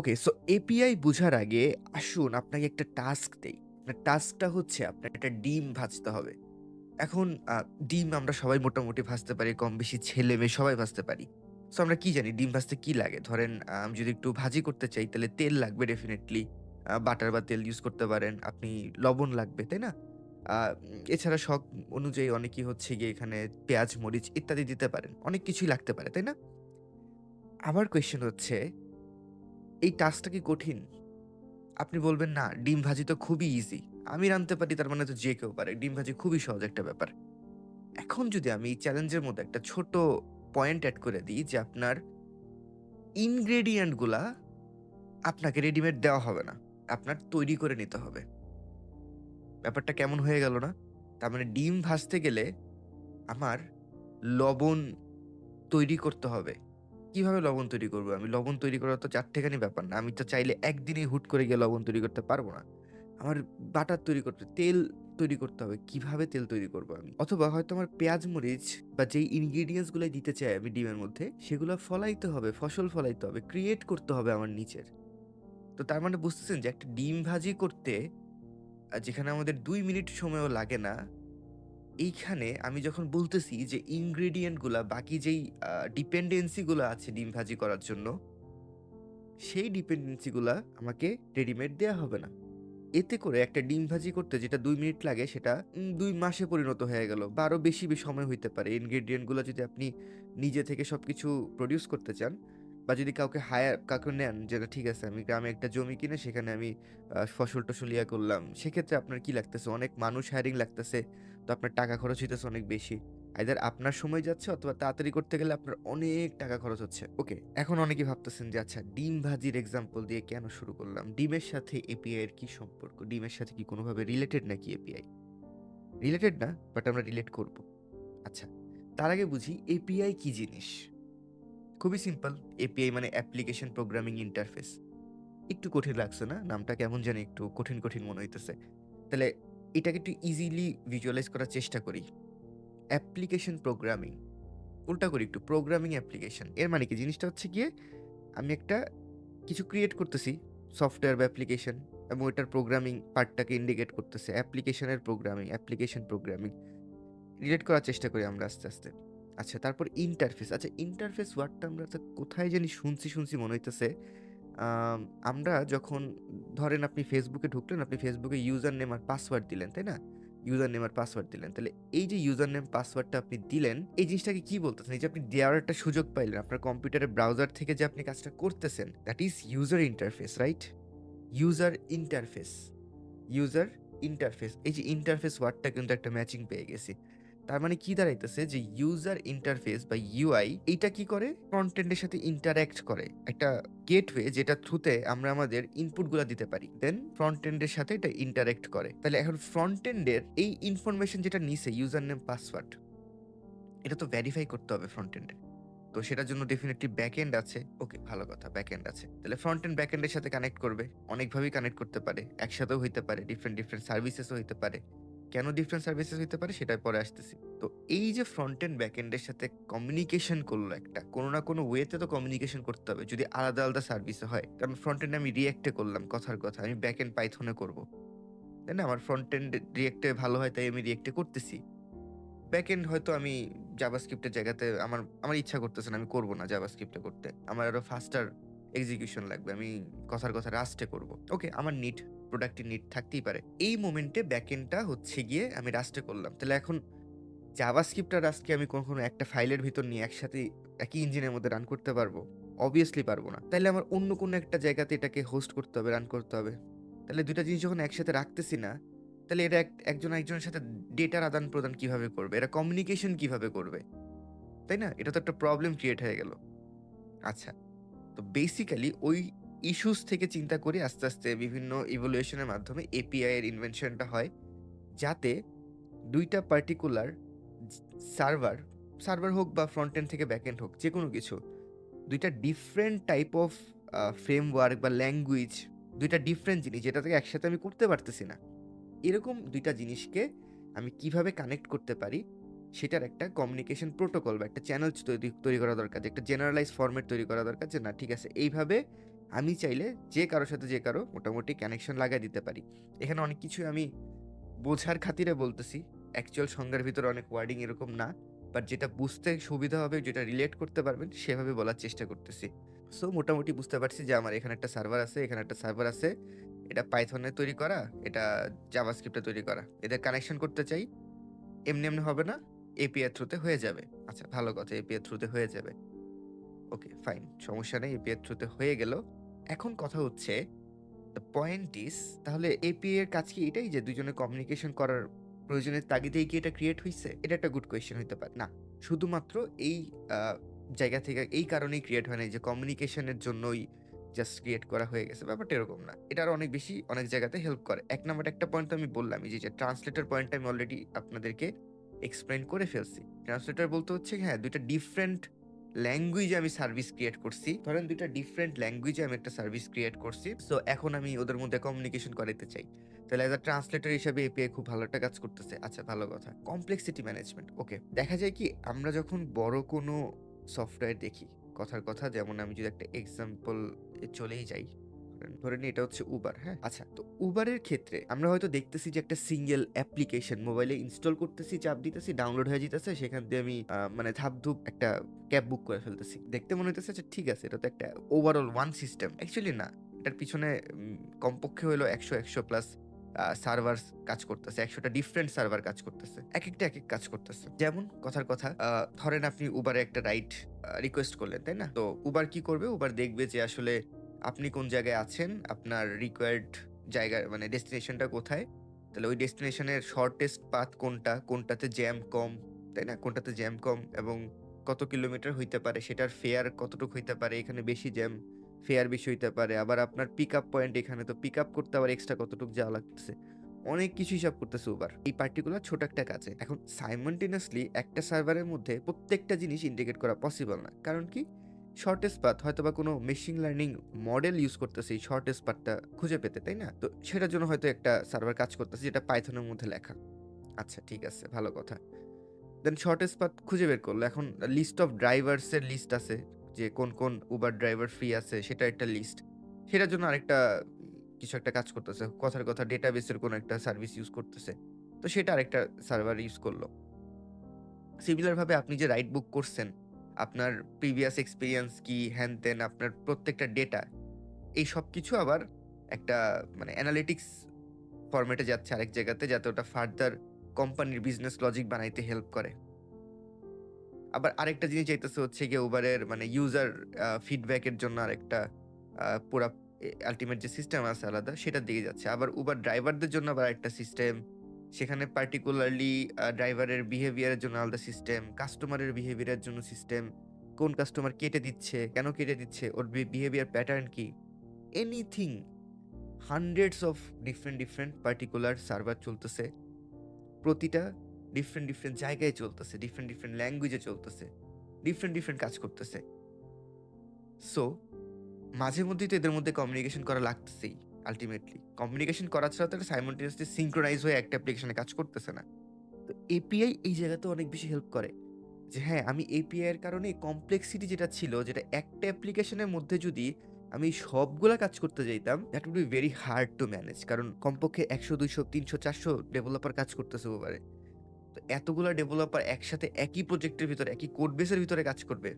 Okay so API বোঝার আগে আসুন আপনাকে একটা টাস্ক দেই। টাস্কটা হচ্ছে আপনার একটা ডিম ভাজতে হবে। এখন ডিম আমরা সবাই মোটামুটি ভাজতে পারি। কম বেশি ছেলে-মেয়ে সবাই ভাজতে পারি। সো আমরা কি জানি ডিম ভাজতে কি লাগে? ধরেন আমি যদি একটু ভাজি করতে চাই তাহলে তেল লাগবে ডেফিনেটলি বাটার বা তেল ইউজ করতে পারেন। আপনি লবণ লাগবে, তাই না? এছাড়া শখ অনুযায়ী অনেকেই হচ্ছে গিয়ে এখানে পেঁয়াজ, মরিচ ইত্যাদি দিতে পারেন। অনেক কিছুই লাগতে পারে, তাই না? আমার কোয়েশ্চেন হচ্ছে এই টাস্কটা কি কঠিন? আপনি বলবেন, "না, ডিম ভাজি তো খুবই ইজি। আমি রাঁধতে পারি তার মানে তো যে কেউ পারে। ডিম ভাজি খুবই সহজ একটা ব্যাপার।" এখন যদি আমি এই চ্যালেঞ্জের মধ্যে একটা ছোট পয়েন্ট অ্যাড করে দিই যে আপনার ইনগ্রেডিয়েন্টগুলা আপনাকে রেডিমেড দেওয়া হবে না। আপনার তৈরি করে নিতে হবে। ব্যাপারটা কেমন হয়ে গেল না? তার মানে ডিম ভাজতে গেলে আমার লবণ তৈরি করতে হবে। কীভাবে লবণ তৈরি করব আমি? লবণ তৈরি করা তো চারটেখানি ব্যাপার না। আমি তো চাইলে একদিনেই হুট করে গিয়ে লবণ তৈরি করতে পারব না। আমার বাটার তৈরি করতে তেল তৈরি করতে হবে। কীভাবে তেল তৈরি করব আমি? অথবা হয়তো আমার পেঁয়াজ, মরিচ বা যেই ইনগ্রিডিয়েন্টসগুলো দিতে চাই আমি ডিমের মধ্যে, সেগুলো ফলাইতে হবে, ফসল ফলাইতে হবে, ক্রিয়েট করতে হবে আমার নিচের। তো তার মানে বুঝতেছেন যে একটা ডিম ভাজি করতে যেখানে আমাদের দুই মিনিট সময়ও লাগে না, এইখানে আমি যখন বলতেছি যে ইনগ্রেডিয়েন্টগুলা, বাকি যেই ডিপেন্ডেন্সিগুলো আছে ডিম ভাজি করার জন্য, সেই ডিপেন্ডেন্সি গুলা আমাকে রেডিমেড দেয়া হবে না। এতে করে একটা ডিম ভাজি করতে যেটা দুই মিনিট লাগে, সেটা দুই মাসে পরিণত হয়ে গেল বা আরও বেশি সময় হইতে পারে। ইনগ্রেডিয়েন্টগুলো যদি আপনি নিজে থেকে সব কিছু প্রোডিউস করতে চান বা যদি কাউকে হায়ার কাউকে নেন যে, না, ঠিক আছে, আমি গ্রামে একটা জমি কিনে সেখানে আমি ফসল-টসল ইয়া করলাম। সেক্ষেত্রে আপনার কি লাগতেছে? অনেক মানুষ হায়ারিং লাগতেছে। তো আপনার টাকা খরচ হইতেছে অনেক বেশি। আইদার আপনার সময় যাচ্ছে অথবা তাড়াতাড়ি করতে গেলে আপনার অনেক টাকা খরচ হচ্ছে। ওকে, এখন অনেকেই ভাবতেছেন যে আচ্ছা ডিম ভাজির এক্সাম্পল দিয়ে কেন শুরু করলাম? ডিমের সাথে এপিআই এর কি সম্পর্ক? ডিমের সাথে কি কোনোভাবে রিলেটেড নাকি এপিআই? রিলেটেড না, বাট আমরা রিলেট করব। আচ্ছা, তার আগে বুঝি এপিআই কি জিনিস? খুবই সিম্পল। এপিআই মানে অ্যাপ্লিকেশন প্রোগ্রামিং ইন্টারফেস। একটু কঠিন লাগছে না? নামটা কেমন জানি একটু কঠিন, কঠিন মনে হইতেছে। তাহলে এটাকে একটু ইজিলি ভিজুয়ালাইজ করার চেষ্টা করি। Application programming. উল্টা করি একটু প্রোগ্রামিং অ্যাপ্লিকেশন। এর মানে কি? জিনিসটা হচ্ছে গিয়ে আমি একটা কিছু ক্রিয়েট করতেছি সফটওয়্যার বা অ্যাপ্লিকেশন এবং ওইটার প্রোগ্রামিং পার্টটাকে ইন্ডিকেট করতেছে। অ্যাপ্লিকেশনের প্রোগ্রামিং, অ্যাপ্লিকেশন প্রোগ্রামিং। রিলেট করার চেষ্টা করি আমরা আস্তে, আস্তে। আচ্ছা তারপর ইন্টারফেস। আচ্ছা ইন্টারফেস ওয়ার্ডটা আমরা কোথায় জানি শুনছি, শুনছি মনে হইতেছে। আম আমরা যখন ধরেন আপনি ফেসবুকে ঢুকলেন, আপনি ফেসবুকে ইউজার নেম আর পাসওয়ার্ড দিলেন, তাই না? ইউজার নেম আর পাসওয়ার্ড দিলেন। তাহলে এই যে ইউজার নেম পাসওয়ার্ডটা আপনি দিলেন, এই জিনিসটাকে কি বলতেছেন? এই যে আপনি দেওয়ার একটা সুযোগ পাইলেন। আপনার কম্পিউটারের ব্রাউজার থেকে যে আপনি কাজটা করতেছেন, that is user interface, right? User interface. User interface. এই যে ইন্টারফেস ওয়ার্ডটা কিন্তু একটা ম্যাচিং পেয়ে গেছি। তার মানে কি দাঁড়াইতেছে যে ইউজার ইন্টারফেস বা ইউআই এইটা কি করে? এন্ড সাথে ইন্টারেক্ট করে। একটা গেটওয়ে যেটা থ্রুতে আমরা আমাদের ইনপুটগুলা দিতে পারি। দেন ফ্রন্ট এন্ড এর সাথে এটা ইন্টারেক্ট করে। তাহলে এখন ফ্রন্ট এন্ড এর এই ইনফরমেশন যেটা নিছে ইউজার নেম পাসওয়ার্ড এটা তো ভেরিফাই করতে হবে ফ্রন্ট এন্ডে। তো সেটার জন্য ডেফিনেটলি ব্যাক এন্ড আছে। ওকে ভালো কথা ব্যাক এন্ড আছে। তাহলে ফ্রন্ট এন্ড ব্যাক এন্ড এর সাথে কানেক্ট করবে। অনেকভাবেই কানেক্ট করতে পারে। একসাথেও হইতে পারে। ডিফারেন্ট, ডিফারেন্ট সার্ভিসেসও হইতে পারে। কেন ডিফারেন্ট সার্ভিসেস হইতে পারে সেটা পরে আসতেছি। তো এই যে ফ্রন্ট এন্ড ব্যাক এন্ড এর সাথে কমিউনিকেশন করল একটা। কোনো না কোনো ওয়েতে তো কমিউনিকেশন করতে হবে। যদি আলাদা, আলাদা সার্ভিসে হয়। কারণ ফ্রন্ট এন্ড আমি রিঅ্যাক্ট এ করলাম কথার কথা। আমি ব্যাক এন্ড পাইথনে করব। তাই না? আমার ফ্রন্ট এন্ড রিঅ্যাক্ট এ ভালো হয় তাই আমি রিঅ্যাক্ট এ করতেছি। ব্যাক এন্ড হয়তো আমি জাভাস্ক্রিপ্ট এর জায়গাতে আমার আমার ইচ্ছা করতেছে না। আমি করব না জাভাস্ক্রিপ্ট করতে। আমার আরও ফাস্টার এক্সিকিউশন লাগবে। আমি কথার কথা রাস্টে করব। ওকে আমার নিড প্রোডাক্টের নিড থাকতেই পারে। এই মোমেন্টে ব্যাক এন্ডটা হচ্ছে গিয়ে আমি রাস্টে করলাম। তাহলে এখন জাভাস্ক্রিপ্ট আর রাস্ট কি আমি কখনো একটা ফাইলের ভিতর নিয়ে একসাথে একই ইঞ্জিনের মধ্যে রান করতে পারব? অবভিয়াসলি পারব না। তাহলে আমার অন্য কোনো একটা জায়গাতে এটাকে হোস্ট করতে হবে, রান করতে হবে। তাহলে ২ টা জিনিস যখন একসাথে রাখতেছি না, তাহলে এক একজন একজনের সাথে ডেটার আদান-প্রদান কীভাবে করবে? এরা কমিউনিকেশন কীভাবে করবে? তাই না? এটা তো একটা প্রবলেম ক্রিয়েট হয়ে গেল। আচ্ছা। তো বেসিক্যালি ওই ইস্যুস থেকে চিন্তা করে আস্তে, আস্তে বিভিন্ন ইভ্যালুয়েশন এর মাধ্যমে এপিআই এর ইনভেনশনটা হয়। যাতে দুইটা পার্টিকুলার সার্ভার, সার্ভার হোক বা ফ্রন্ট এন্ড থেকে ব্যাক এন্ড হোক যে কোনো কিছু। দুইটা ডিফারেন্ট টাইপ অফ ফ্রেমওয়ার্ক বা ল্যাঙ্গুয়েজ দুইটা ডিফারেন্ট জিনিস যেটা থেকে একসাথে আমি করতে পারতেছি না। এরকম দুইটা জিনিসকে আমি কীভাবে কানেক্ট করতে পারি সেটার একটা কমিউনিকেশন প্রোটোকল বা একটা চ্যানেল তৈরি তৈরি করা দরকার। একটা জেনারেলাইজ ফরমেট তৈরি করা দরকার যে না ঠিক আছে এইভাবে আমি চাইলে যে কারোর সাথে যে কারও মোটামুটি কানেকশন লাগাই দিতে পারি। এখানে অনেক কিছুই আমি বোঝার খাতিরে বলতেছি। অ্যাকচুয়াল সংজ্ঞার ভিতরে অনেক ওয়ার্ডিং এরকম না বাট যেটা বুঝতে সুবিধা হবে, যেটা রিলেট করতে পারবেন, সেভাবে বলার চেষ্টা করতেছি। সো মোটামুটি বুঝতে পারছি যে আমার এখানে একটা সার্ভার আছে, এখানে একটা সার্ভার আছে। এটা পাইথনে তৈরি করা, এটা জাভাস্ক্রিপ্টে তৈরি করা। এদের কানেকশন করতে চাই, এমনি এমনি হবে না এপিআর থ্রুতে হয়ে যাবে। আচ্ছা ভালো কথা এপিআই থ্রুতে হয়ে যাবে। ওকে ফাইন সমস্যা নেই এপিআই থ্রুতে হয়ে গেল। এখন কথা হচ্ছে দ্য পয়েন্ট ইস তাহলে এপিআই এর কাজ কি এটাই যে দুজনে কমিউনিকেশন করার প্রয়োজনের তাগিদেই কি এটা ক্রিয়েট হয়েছে এটা একটা গুড কোয়েশ্চেন হতে পারে। না, শুধুমাত্র এই জায়গা থেকে এই কারণেই ক্রিয়েট হয় না যে কমিউনিকেশনের জন্যই জাস্ট ক্রিয়েট করা হয়ে গেছে। ব্যাপারটা এরকম না। এটা আরও অনেক বেশি অনেক জায়গাতে হেল্প করে। এক নাম্বার একটা পয়েন্ট তো আমি বললাম যে ট্রান্সলেটার পয়েন্টটা আমি অলরেডি আপনাদেরকে এক্সপ্লেন করে ফেলছি। ট্রান্সলেটার বলতে হচ্ছে হ্যাঁ দুইটা ডিফারেন্ট ল্যাঙ্গুয়েজে আমি সার্ভিস ক্রিয়েট করছি। ধরেন দুইটা ডিফারেন্ট ল্যাঙ্গুয়েজে আমি একটা সার্ভিস ক্রিয়েট করছি। সো এখন আমি ওদের মধ্যে কমিউনিকেশন করাতে চাই। তাহলে অ্যাজ আ ট্রান্সলেটার হিসাবে এপিআই খুব ভালো একটা কাজ করতেছে। আচ্ছা ভালো কথা। কমপ্লেক্সিটি ম্যানেজমেন্ট ওকে দেখা যায় কি, আমরা যখন বড় কোনো সফটওয়্যার দেখি, কথার কথা, যেমন আমি যদি একটা এক্সাম্পল চলেই যাই ধরে নিই এটা হচ্ছে উবার হ্যাঁ? আচ্ছা তো উবারের ক্ষেত্রে আমরা হয়তো দেখতেছি যে একটা সিঙ্গেল অ্যাপ্লিকেশন মোবাইলে ইনস্টল করতেছি, চাপ দিতেছি ডাউনলোড হয়ে যেতেছে, সেখান দিয়ে আমি মানে ধাপ ধুপ একটা ক্যাব বুক করে ফেলতেছি। দেখতে মনে হইতেছে যে ঠিক আছে, এটা তো একটা ওভারঅল ওয়ান সিস্টেম অ্যাকচুয়ালি না, এটার পিছনে কমপক্ষে হলো একশো একশো প্লাস সার্ভার কাজ করতেছে, একশোটা ডিফারেন্ট সার্ভার কাজ করতেছে এক একটা এক এক কাজ করতেছে। যেমন, কথার কথা ধরেন আপনি উবারে একটা রাইড রিকোয়েস্ট করলেন, তাই না? তো উবার কি করবে? উবার দেখবে যে আসলে আপনি কোন জায়গায় আছেন? আপনার রিকোয়ার্ড জায়গা মানে ডেস্টিনেশনটা কোথায়? তাহলে ওই ডেস্টিনেশনের শর্টেস্ট পাথ কোনটা? কোনটাতে জ্যাম কম? তাই না? কোনটাতে জ্যাম কম? এবং কত কিলোমিটার হইতে পারে? সেটার ফেয়ার কতটুকু হইতে পারে? এখানে বেশি জ্যাম ফেয়ার বেশি হইতে পারে। আবার আপনার পিক আপ পয়েন্ট এখানে, তো পিক আপ করতে আবার এক্সট্রা কতটুকু যাওয়া লাগতেছে? অনেক কিছু হিসাব করতেছে উবার এই পার্টিকুলার ছোট একটা কাজে। এখন সাইমন্টেনিয়াসলি একটা সার্ভারের মধ্যে প্রত্যেকটা জিনিস ইন্টিগ্রেট করা পসিবল না। কারণ কি? শর্টেস্ট পাথ হয়তো বা কোনো মেশিন লার্নিং মডেল ইউজ করতেছে এই শর্টেস্ট পাথটা খুঁজে পেতে, তাই না? তো সেটার জন্য হয়তো একটা সার্ভার কাজ করতেছে যেটা পাইথনের মধ্যে লেখা। আচ্ছা ঠিক আছে, ভালো কথা। দেন শর্টেস্ট পাথ খুঁজে বের করল। এখন লিস্ট অফ ড্রাইভার্সের লিস্ট আছে, যে কোন কোন উবার ড্রাইভার ফ্রি আছে, সেটা একটা লিস্ট সেটার জন্য আরেকটা কিছু একটা কাজ করতেছে, কথার কথা ডেটাবেসের কোনো একটা সার্ভিস ইউজ করতেছে। তো সেটা আরেকটা সার্ভার ইউজ করল। সিমিলার ভাবে আপনি যে রাইড বুক করছেন আপনার প্রিভিয়াস এক্সপিরিয়েন্স কি হ্যান তেন আপনার প্রত্যেকটা ডেটা এই সব কিছু আবার একটা মানে অ্যানালিটিক্স ফরম্যাটে যাচ্ছে আরেক জায়গাতে, যাতে ওটা ফার্দার কোম্পানির বিজনেস লজিক বানাইতে হেল্প করে। আবার আরেকটা জিনিস চাইতেছে হচ্ছে গিয়ে উবারের মানে ইউজার ফিডব্যাকের জন্য আরেকটা পুরা আলটিমেট যে সিস্টেম আছে আলাদা, সেটার দিকে যাচ্ছে। আবার উবার ড্রাইভারদের জন্য আবার একটা সিস্টেম সেখানে পার্টিকুলারলি ড্রাইভারের বিহেভিয়ারের জন্য আলাদা সিস্টেম কাস্টমারের বিহেভিয়ারের জন্য সিস্টেম কোন কাস্টমার কেটে দিচ্ছে, কেন কেটে দিচ্ছে, ওর বিহেভিয়ার প্যাটার্ন কি? Anything hundreds of different different particular server চলতেছে। প্রতিটা ডিফারেন্ট ডিফারেন্ট জায়গায় চলতেছে ডিফারেন্ট ডিফারেন্ট ল্যাঙ্গুয়েজে চলতেছে ডিফারেন্ট ডিফারেন্ট কাজ করতেছে। সো মাঝে মধ্যেই তো এদের মধ্যে কমিউনিকেশন করা লাগতেছেই। আলটিমেটলি কমিউনিকেশন করা ছাড়া তো সাইমন্টেনিয়াসলি সিঙ্ক্রোনাইজ হয়ে একটা অ্যাপ্লিকেশনে কাজ করতেছে না। তো এপিআই এই জায়গাতে অনেক বেশি হেল্প করে। যে হ্যাঁ আমি এপিআইয়ের কারণে কমপ্লেক্সিটি যেটা ছিল, যেটা একটা অ্যাপ্লিকেশনের মধ্যে যদি আমি সবগুলা কাজ করতে যাইতাম that would be very hard to manage কারণ কমপক্ষে একশো, দুইশো, তিনশো, চারশো ডেভেলপার কাজ করতেছে ওভারে। তো এতগুলা ডেভেলপার একসাথে একই প্রজেক্টের ভিতরে, একই কোড বেসের ভিতরে কাজ করবে।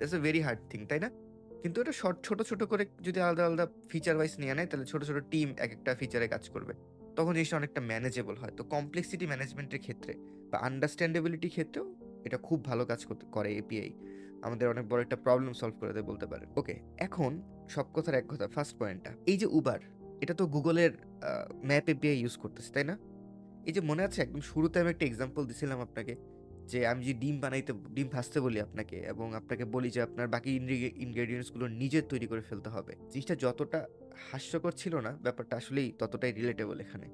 It's a very hard thing তাই না? কিন্তু এটা শর্ট ছোট ছোট করে যদি আলাদা আলাদা ফিচার ওয়াইজ নিয়ে নেয়, তাহলে ছোট ছোট টিম এক একটা ফিচারে কাজ করবে। তখন জিনিসটা অনেকটা ম্যানেজেবল হয়। তো কমপ্লেক্সিটি ম্যানেজমেন্টের ক্ষেত্রে বা আন্ডারস্ট্যান্ডেবিলিটির ক্ষেত্রেও এটা খুব ভালো কাজ করতে, করে এপিআই আমাদের অনেক বড় একটা প্রবলেম সলভ করে দেয় বলতে পারেন। ওকে এখন সব কথার এক কথা ফার্স্ট পয়েন্টটা এই যে উবার এটা তো গুগলের ম্যাপ এপিআই ইউজ করতেছে, তাই না? এই যে মনে আছে, একদম শুরুতে আমি একটা এক্সাম্পল দিছিলাম আপনাকে। যে আমি যে ডিম বানাইতে, ডিম ভাজতে বলি আপনাকে এবং আপনাকে বলি যে আপনার বাকি ইনগ্রেডিয়েন্টসগুলো নিজের তৈরি করে ফেলতে হবে। জিনিসটা যতটা হাস্যকর ছিল না, ব্যাপারটা আসলেই ততটাই রিলেটেবল এখানে।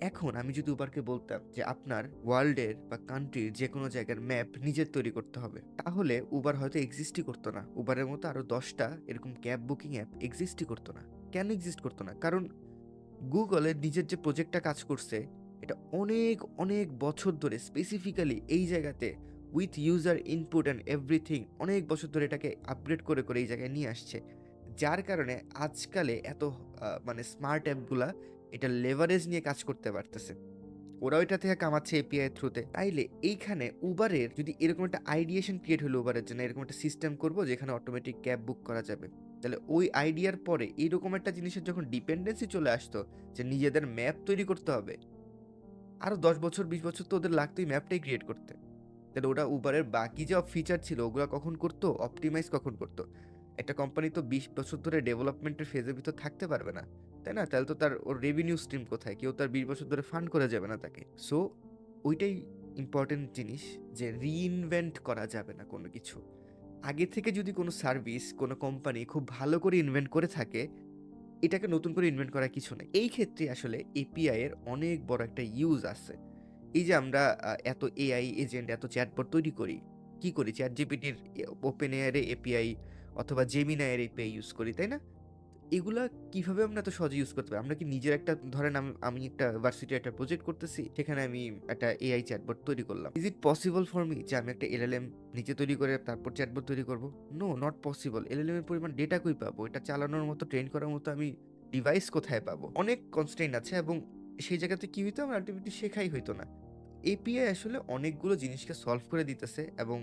এখন আমি যদি উবারকে বলতাম যে আপনার ওয়ার্ল্ডের বা কান্ট্রির যে কোনো জায়গার ম্যাপ নিজের তৈরি করতে হবে, তাহলে উবার হয়তো এক্সিস্টই করতো না। উবারের মতো আরও দশটা এরকম ক্যাব বুকিং অ্যাপ এক্সিস্টই করতো না। কেন এক্সিস্ট করতো না? কারণ গুগলের নিজের যে প্রজেক্টটা কাজ করছে এটা অনেক অনেক বছর ধরে স্পেসিফিক্যালি এই জায়গাতে with user input and everything অনেক বছর ধরে এটাকে আপগ্রেড করে করে এই জায়গায় নিয়ে আসছে যার কারণে আজকালে এত মানে স্মার্ট অ্যাপগুলা এটা লেভারেজ নিয়ে কাজ করতে পারতেছে। ওরাও এটা থেকে কামাচ্ছে এপিআই থ্রুতে। তাইলে এইখানে উবারের যদি এরকম একটা আইডিয়েশন ক্রিয়েট হলো উবারের জন্য, এরকম একটা সিস্টেম করব যেখানে অটোমেটিক ক্যাব বুক করা যাবে। তাহলে ওই আইডিয়ার পরে এইরকম একটা জিনিসের যখন ডিপেন্ডেন্সি চলে আসতো যে নিজেদের ম্যাপ তৈরি করতে হবে। আরও ১০ বছর ২০ বছর তো ওদের লাগতোই ম্যাপটাই ক্রিয়েট করতে। তাহলে ওরা উবারের বাকি যে ফিচার ছিল ওগুলা কখন করতো? অপটিমাইজ কখন করতো? একটা কোম্পানি তো ২০ বছর ধরে ডেভেলপমেন্টের ফেজের ভিতর থাকতে পারবে না। তাই না? তাহলে তো তার ওর রেভিনিউ স্ট্রিম কোথায়? কেউ তার ২০ বছর ধরে ফান্ড করা যাবে না তাকে। সো ওইটাই ইম্পোর্টেন্ট জিনিস যে রিইনভেন্ট করা যাবে না কোনো কিছু। আগে থেকে যদি কোনো সার্ভিস, কোনো কোম্পানি খুব ভালো করে ইনভেন্ট করে থাকে, এটাকে নতুন করে ইনভেন্ট করার কিছু নেই এই ক্ষেত্রে আসলে এপিআই এর অনেক বড় একটা ইউজ আছে। এই যে আমরা এত এআই এজেন্ট, এত চ্যাটবট তৈরি করি। কি করি? চ্যাট জিপিটির ওপেন এয়ারে এপিআই অথবা জেমিনায়ের এপিআই ইউজ করি, তাই না? এগুলা কীভাবে আমরা এত সহজে ইউজ করতে পারি? আমরা কি নিজের একটা ধরেন আম একটা ভার্সিটির একটা প্রজেক্ট করতেছি। সেখানে আমি একটা এআই চ্যাটবট তৈরি করলাম। Is it possible for me যে আমি একটা এলএলএম নিজে তৈরি করে তারপর চ্যাটবট তৈরি করব? No, not possible. এলএলএম এর পরিমাণ ডেটা কই পাবো? এটা চালানোর মতো, ট্রেন করার মতো আমি ডিভাইস কোথায় পাবো? অনেক কনস্ট্রেইন আছে এবং সেই জায়গাতে কি হইতো? আমার আল্টিমেটলি শেখাই হইতো না। এপিআই আসলে অনেকগুলো জিনিসকে সলভ করে দিতেছে এবং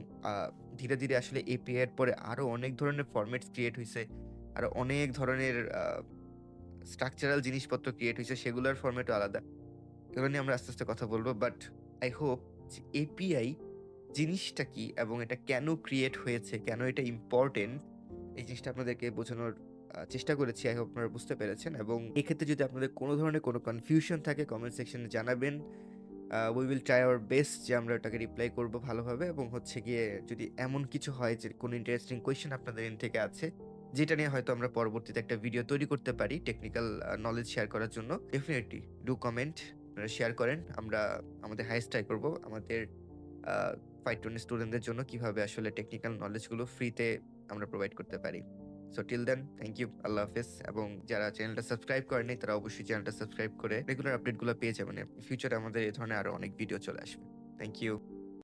ধীরে, ধীরে আসলে এপিআই এর পরে আরও অনেক ধরনের ফরম্যাটস ক্রিয়েট হইছে। আরও অনেক ধরনের স্ট্রাকচারাল জিনিসপত্র ক্রিয়েট হয়েছে সেগুলার ফরম্যাটও আলাদা। এগুলো নিয়ে আমরা আস্তে, আস্তে কথা বলব বাট আই হোপ যে এপিআই জিনিসটা কি এবং এটা কেন ক্রিয়েট হয়েছে? কেন এটা ইম্পর্টেন্ট এই জিনিসটা আপনাদেরকে বোঝানোর চেষ্টা করেছি। আই হোপ আপনারা বুঝতে পেরেছেন এবং এক্ষেত্রে যদি আপনাদের কোনো ধরনের কোনো কনফিউশন থাকে কমেন্ট সেকশনে জানাবেন। We will try our best যে আমরা ওটাকে রিপ্লাই করব ভালোভাবে এবং হচ্ছে গিয়ে যদি এমন কিছু হয় যে কোনো ইন্টারেস্টিং কোয়েশ্চেন আপনাদের এন্ড থেকে আছে, যেটা নিয়ে হয়তো আমরা পরবর্তীতে একটা ভিডিও তৈরি করতে পারি টেকনিক্যাল নলেজ শেয়ার করার জন্য। ডেফিনেটলি ডু কমেন্ট, শেয়ার করেন। আমরা আমাদের হাইয়েস্ট ট্রাই করব আমাদের ফাইটুন স্টুডেন্টদের জন্য কীভাবে আসলে টেকনিক্যাল নলেজগুলো ফ্রিতে আমরা প্রোভাইড করতে পারি। So till then thank you. আল্লাহ হাফেজ এবং যারা চ্যানেলটা সাবস্ক্রাইব করেনি তারা অবশ্যই চ্যানেলটা সাবস্ক্রাইব করে রেগুলার আপডেটগুলো পেয়ে যাবেন। ফিউচারে আমাদের এ ধরনের আরও অনেক ভিডিও চলে আসবে। Thank you.